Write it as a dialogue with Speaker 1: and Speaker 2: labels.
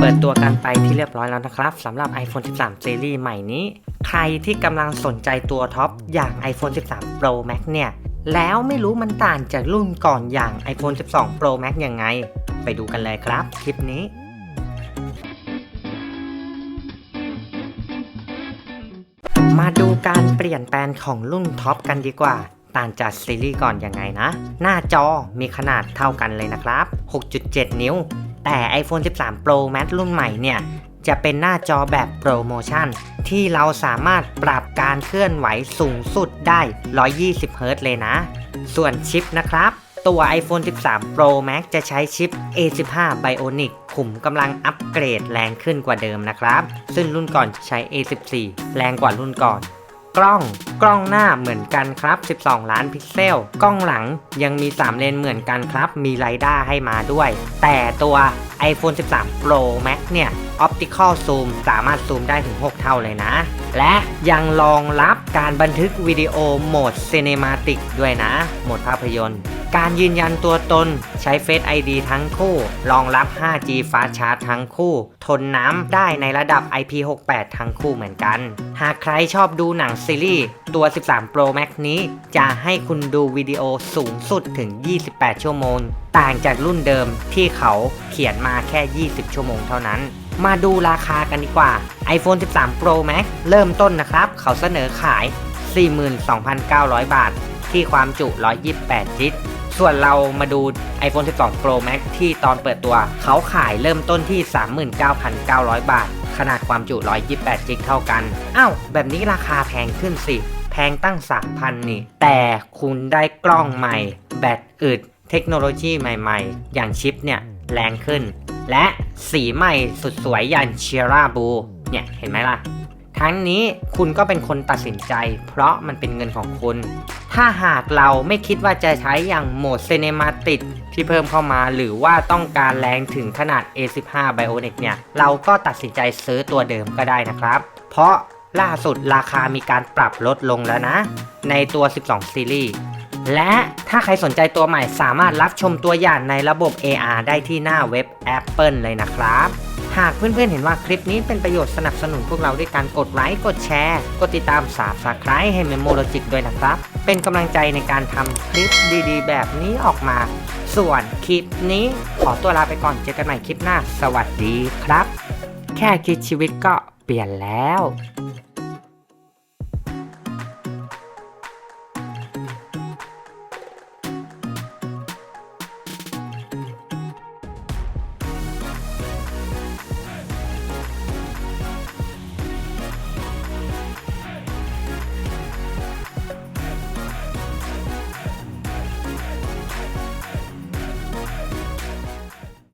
Speaker 1: เปิดตัวกันไปที่เรียบร้อยแล้วนะครับสำหรับ iPhone 13 Series ใหม่นี้ ใครที่กำลังสนใจตัวท็อปอย่าง iPhone 13 Pro Max เนี่ย แล้วไม่รู้มันต่างจากรุ่นก่อนอย่าง iPhone 12 Pro Max ยังไง ไปดูกันเลยครับ คลิปนี้มาดูการเปลี่ยนแปลงของรุ่นท็อปกันดีกว่า ต่างจากซีรีส์ก่อนยังไงนะ หน้าจอมีขนาดเท่ากันเลยนะครับ 6.7 นิ้ว แต่ iPhone 13 Pro Max รุ่นใหม่เนี่ยจะเป็นหน้าจอแบบโปรโมชั่น ที่เราสามารถปรับการเคลื่อนไหวสูงสุดได้ 120 Hz เลยนะ ส่วนชิปนะครับ ตัว iPhone 13 Pro Max จะใช้ชิป A15 Bionic ขุมกำลังอัปเกรดแรงขึ้นกว่าเดิมนะครับ ซึ่งรุ่นก่อนใช้ A14 แรงกว่ารุ่นก่อน กล้อง กล้องหน้าเหมือนกันครับ 12 ล้านพิกเซล กล้องหลังยังมี 3 เลนเหมือนกันครับ มีไรด้าให้มาด้วย แต่ตัว iPhone 13 Pro Max เนี่ย Optical Zoom สามารถซูมได้ถึง 6 เท่าเลยนะ และยังรองรับการบันทึกวิดีโอโหมด Cinematic ด้วยนะ โหมดภาพยนตร์ การยืนยันตัวตนใช้ Face ID ทั้งคู่ รองรับ 5G Fast Charge ทั้งคู่ ทนน้ำได้ในระดับ IP68 ทั้งคู่เหมือนกัน หากใครชอบดูหนังซีรีส์ ตัว 13 Pro Max นี้จะให้คุณดูวิดีโอสูงสุดถึง 28 ชั่วโมง ต่างจากรุ่นเดิมที่เขาเขียนมาแค่ 20 ชั่วโมงเท่านั้น มาดูราคากันดีกว่า iPhone 13 Pro Max เริ่มต้นนะครับ เขาเสนอขาย 42,900 บาท ที่ความจุ 128 จิก ส่วนเรามาดู iPhone 12 Pro Max ที่ตอนเปิดตัว เขาขายเริ่มต้นที่ 39,900 บาท ขนาดความจุ 128จิกเท่ากัน อ้าว แบบนี้ราคาแพงขึ้นสิ แพงตั้ง 3,000 นี่ แต่คุณได้กล้องใหม่ แบตอึด เทคโนโลยีใหม่ๆ อย่างชิปเนี่ยแรงขึ้น และสีใหม่สุดสวยอย่างเชียร่าบูเนี่ย เห็นไหมล่ะ ทั้งนี้คุณก็เป็นคนตัดสินใจ เพราะมันเป็นเงินของคุณ ถ้าหากเราไม่คิดว่าจะใช้อย่างโหมด Cinematic ที่เพิ่มเข้ามาหรือว่าต้องการแรงถึงขนาด A15 Bionic เนี่ย เราก็ตัดสินใจซื้อตัวเดิมก็ได้นะครับ เพราะล่าสุดราคามีการปรับลดลงแล้วนะ ในตัว 12 ซีรีส์และถ้าใครสนใจตัวใหม่สามารถรับชมตัวอย่างในระบบ AR ได้ที่หน้าเว็บ Apple เลยนะครับ หากเพื่อนๆเห็นว่าคลิปนี้เป็นประโยชน์สนับสนุนพวกเราด้วยการกดไลค์ กดแชร์ กดติดตามสาบสาครให้เมมโมโลจิกด้วยนะครับ เป็นกำลังใจในการทำคลิปดีๆ แบบนี้ออกมา ส่วนคลิปนี้ขอตัวลาไปก่อนเจอกันใหม่คลิปหน้า สวัสดีครับ แค่คิดชีวิตก็เปลี่ยนแล้ว